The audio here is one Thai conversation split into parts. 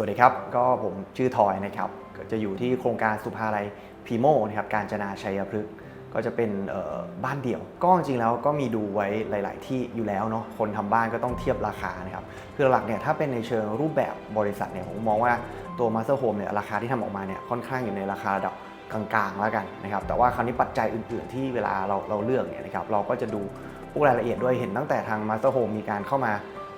วัสดีครับ ก็ผมชื่อทอยนะครับจะอยู่ที่โครงการสุภาลัยพีโมนะครับการจนาชัยพฤกษ์ก็จะเป็นบ้านเดี่ยว ก็จริงแล้วก็มีดูไว้หลาย ๆ ที่อยู่แล้วเนาะคนทำบ้านก็ต้องเทียบราคานะครับคือหลักเนี่ยถ้าเป็นในเชิงรูปแบบบริษัทเนี่ยผมมองว่าตัว Master Home เนี่ยราคาที่ทำออกมาเนี่ยค่อนข้างอยู่ในราคาระดับกลางๆแล้วกันนะครับแต่ว่าคราวนี้ปัจจัยอื่น ๆ ที่เวลาเราเราเลือกเนี่ยนะครับเราก็จะดูพวกรายละเอียดด้วยเห็นตั้งแต่ทาง Master Home มีการเข้ามา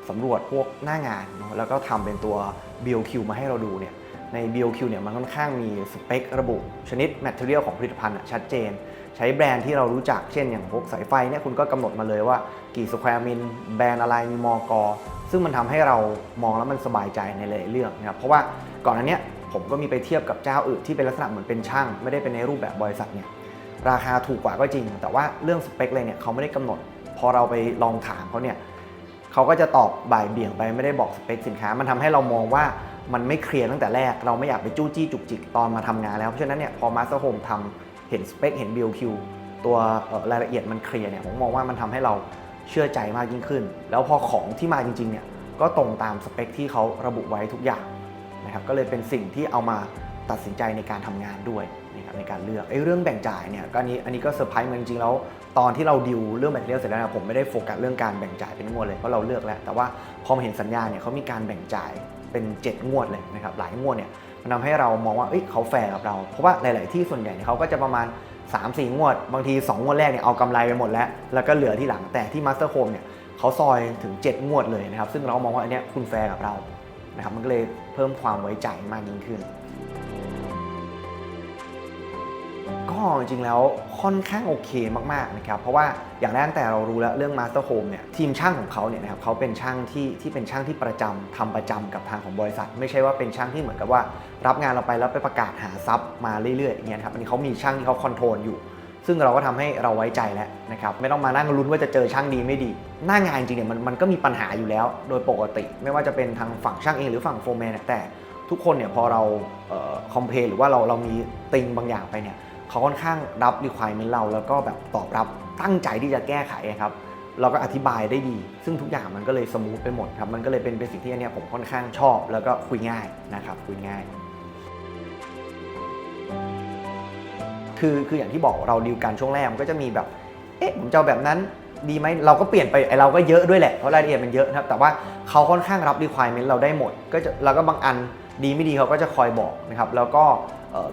สำรวจพวกหน้างานเนอะแล้วก็ทำเป็นตัว BOQ มาให้เราดูเนี่ยใน BOQ เนี่ยมันค่อนข้างมีสเปคระบุ ชนิด Material ของผลิตภัณฑ์ชัดเจน ใช้แบรนด์ที่เรารู้จักเช่นอย่างพวกสายไฟเนี่ยคุณก็กำหนดมาเลยว่ากี่สแควร์มิลแบรนด์อะไรมีมอกอซึ่งมันทำให้เรามองแล้วมันสบายใจในหลายเรื่องนะครับเพราะว่าก่อนอันเนี้ยผมก็มีไปเทียบกับเจ้าอื่นที่เป็นลักษณะเหมือนเป็นช่าง ไม่ได้เป็นในรูปแบบบริษัทเนี่ยราคาถูกกว่าก็จริง แต่ว่าเรื่องสเปคเลยเนี่ยเขาไม่ได้กำหนด พอเราไปลองถามเขาเนี่ย เขาก็จะตอบบ่ายเบี่ยงไปไม่ได้บอกสเปคสินค้า มันทำให้เรามองว่ามันไม่เคลียร์ตั้งแต่แรก เราไม่อยากไปจู้จี้จุกจิกตอนมาทำงานแล้ว เพราะฉะนั้นเนี่ยพอ Master Home ทำเห็นสเปคเห็น BOQ ตัวเอ่อรายละเอียดมันเคลียร์เนี่ยผมมองว่ามันทำให้เราเชื่อใจมากยิ่งขึ้น แล้วพอของที่มาจริงๆเนี่ยก็ตรงตามสเปคที่เขาระบุไว้ทุกอย่างนะครับก็เลยเป็นสิ่งที่เอามา ตัดสินใจในการทำงานด้วยนะครับในการเลือกไอ้เรื่องแบ่งจ่ายเนี่ยก็อันนี้อันนี้ก็เซอร์ไพรส์มันจริงๆแล้วตอนที่เราดิวเรื่องแบตเตอรี่เสร็จแล้วเนะผมไม่ได้โฟกัสเรื่องการแบ่งจ่ายเป็นงวดเลยเพราะเราเลือกแล้ว แต่ว่าพอมาเห็นสัญญาเนี่ยเขามีการแบ่งจ่ายเป็น 7 งวดเลยนะครับหลายงวดเนี่ยมันทำให้เรามองว่าเอ้ยเขาแฟร์กับเรา เพราะว่าหลาย ๆ ที่ส่วนใหญ่เนี่ยเขาก็จะประมาณ 3-4 งวด บางที 2 งวดแรกเนี่ยเอากำไรไปหมดแล้ว แล้วก็เหลือที่หลังแต่ที่ Master Home เนี่ยเขาซอยถึง 7 งวดเลยนะครับซึ่งเรามองว่าอันเนี้ยคุณแฟร์กับเรานะครับมันก็เลยเพิ่มความไว้ใจมากยิ่งขึ้น ก็จริงๆแล้วค่อนข้างโอเคมากๆนะครับเพราะว่าอย่างแรกตั้งแต่เรารู้แล้วเรื่อง Master Home เนี่ยทีมช่างของเขาเนี่ยนะครับเขาเป็นช่างที่ที่เป็นช่างที่ประจำทำประจำกับทางของบริษัท ไม่ใช่ว่าเป็นช่างที่เหมือนกับว่า รับงานเราไปแล้วไปประกาศหาซับมาเรื่อยๆอย่างเงี้ยครับอันนี้เขามีช่างที่เขาคอนโทรลอยู่ ซึ่งเราก็ทำให้เราไว้ใจแล้วนะครับไม่ต้องมานั่งลุ้นว่าจะเจอช่างดีไม่ดี หน้างานจริงๆเนี่ยมันมันก็มีปัญหาอยู่แล้ว โดยปกติ ไม่ว่าจะเป็นทางฝั่งช่างเองหรือฝั่งโฟร์แมนแต่ทุกคนเนี่ยพอเราคอมเพลหรือว่าเราเรามีติงบางอย่างไปเนี่ย เขาค่อนข้างรับ requirement เราแล้วก็แบบตอบรับตั้งใจที่จะแก้ไขครับเราก็อธิบายได้ดี ซึ่งทุกอย่างมันก็เลยสมูทไปหมดครับ มันก็เลยเป็นเป็นสิ่งที่อันนี้ผมค่อนข้างชอบ แล้วก็คุยง่ายนะครับ คุยง่าย คือคืออย่างที่บอกเราดีลกันช่วงแรกมันก็จะมีแบบ เอ๊ะผมจะแบบนั้นดีไหมเราก็เปลี่ยนไปไอเราก็เยอะด้วยแหละ เพราะรายละเอียดมันเยอะนะครับ แต่ว่าเขาค่อนข้างรับ requirement เราได้หมด ก็จะแล้วก็บางอันดีไม่ดีเขาก็จะคอยบอกนะครับ แล้วก็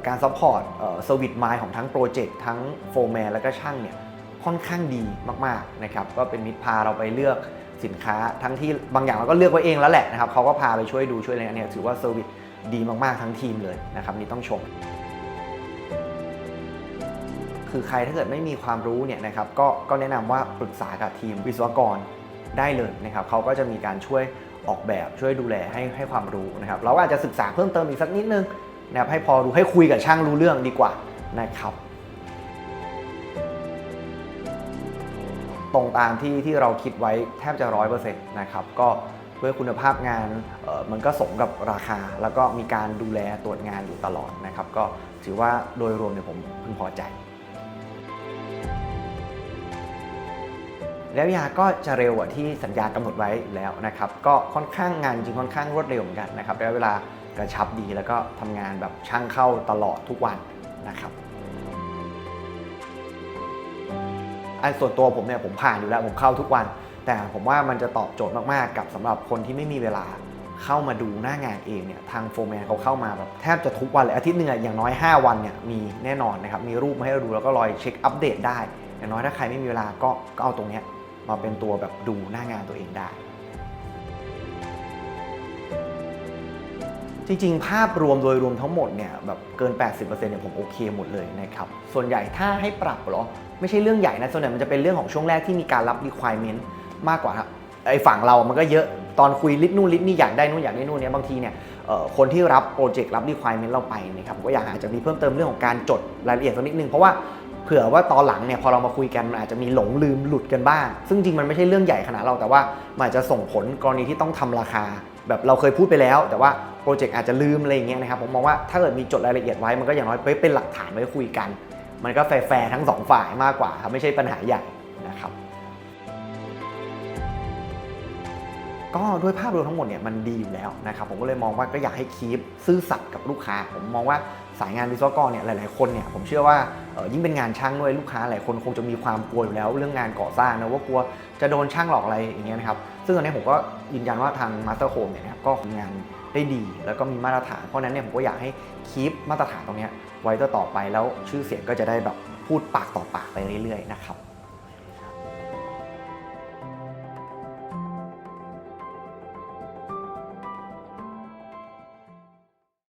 การซัพพอร์ตเซอร์วิสไมล์ของทั้งโปรเจกต์ทั้งโฟร์แมนแล้วก็ช่างเนี่ยค่อนข้างดีมากๆนะครับก็เป็นมิตรพาเราไปเลือกสินค้า ทั้งที่บางอย่างเราก็เลือกไว้เองแล้วแหละนะครับเขาก็พาไปช่วยดูช่วยอะไรเนี่ยถือว่าเซอร์วิสดีมากๆทั้งทีมเลยนะครับนี่ต้องชม คือใครถ้าเกิดไม่มีความรู้เนี่ยนะครับก็ก็แนะนำว่าปรึกษากับทีมวิศวกรได้เลยนะครับเขาก็จะมีการช่วยออกแบบช่วยดูแลให้ให้ความรู้นะครับเราก็อาจจะศึกษาเพิ่มเติมอีกสักนิดนึง นะครับให้พอรู้ให้คุยกับช่างรู้เรื่องดีกว่านะครับ ตรงตามที่ที่เราคิดไว้แทบจะร้อยเปอร์เซ็นต์นะครับก็ด้วยคุณภาพงานมันก็สมกับราคา แล้วก็มีการดูแลตรวจงานอยู่ตลอดนะครับ ก็ถือว่าโดยรวมเนี่ยผมพึงพอใจ แล้วยาก็จะเร็วกว่าที่สัญญากำหนดไว้แล้วนะครับ ก็ค่อนข้างงานจริงค่อนข้างรวดเร็วเหมือนกันนะครับระยะเวลา กระชับดีแล้วก็ทำงานแบบช่างเข้าตลอดทุกวันนะครับอันส่วนตัวผมเนี่ยผมผ่านอยู่แล้วผมเข้าทุกวัน แต่ผมว่ามันจะตอบโจทย์มากๆ กับสำหรับคนที่ไม่มีเวลาเข้ามาดูหน้างานเองเนี่ยทางโฟร์แมนเขาเข้ามาแบบแทบจะทุกวันเลยอาทิตย์หนึ่งอย่างน้อย 5 วันเนี่ยมีแน่นอนนะครับมีรูปมาให้เราดูแล้วก็รอยเช็คอัปเดตได้ อย่างน้อยถ้าใครไม่มีเวลาก็ก็เอาตรงเนี้ยมาเป็นตัวแบบดูหน้างานตัวเองได้ จริง ๆ ภาพรวมโดยรวมทั้งหมดเนี่ยแบบเกิน 80%เนี่ยผมโอเคหมดเลยนะครับ ส่วนใหญ่ถ้าให้ปรับเหรอ ไม่ใช่เรื่องใหญ่นะ ส่วนใหญ่มันจะเป็นเรื่องของช่วงแรกที่มีการรับ requirement มากกว่าครับไอ้ฝั่งเรามันก็เยอะตอนคุยลิดนู่นลิดนี่อยากได้นู่นอยากได้นู่นเนี่ยบางทีเนี่ยคนที่รับโปรเจกต์รับ requirement เราไปนะครับก็อยากอาจจะมีเพิ่มเติมเรื่องของการจดรายละเอียดสักนิดนึงเพราะว่าเผื่อว่าตอนหลังเนี่ยพอเรามาคุยกันมันอาจจะมีหลงลืมหลุดกันบ้าง ซึ่งจริงมันไม่ใช่เรื่องใหญ่ขนาดเราแต่ว่ามันจะส่งผลกรณีที่ต้องทำราคา แบบเราเคยพูดไปแล้ว แต่ว่าโปรเจกต์อาจจะลืมอะไรอย่างเงี้ยนะครับผมมองว่าถ้าเกิดมีจดรายละเอียดไว้มันก็อย่างน้อยเป็นหลักฐานไว้คุยกัน มันก็แฟร์ทั้งสองฝ่ายมากกว่าครับไม่ใช่ปัญหาใหญ่นะครับ ก็ด้วยภาพรวมทั้งหมดเนี่ยมันดีอยู่แล้วนะครับผมก็เลยมองว่าก็อยากให้คีปซื่อสัตย์กับลูกค้า ผมมองว่าสายงานวิศวกรเนี่ยหลาย ๆ คนเนี่ยผมเชื่อว่ายิ่งเป็นงานช่างด้วยลูกค้าหลายคนคงจะมีความกลัวอยู่แล้วเรื่องงานก่อสร้างนะว่ากลัวจะโดนช่างหลอกอะไรอย่างเงี้ยนะครับซึ่งตอนนี้ผมก็ยืนยันว่าทางมาสเตอร์โ e เนี่ยนะครับก็ทำงานได้ดี แล้วก็มีมาตรฐานเพราะนั้นเนี่ยผมก็อยากให้คีปมาตรฐานตรงเนี้ยไว้ต่อไปแล้วชื่อเสียงก็จะได้แบบพูดปากต่อปากไปเรื่อย ๆ นะครับ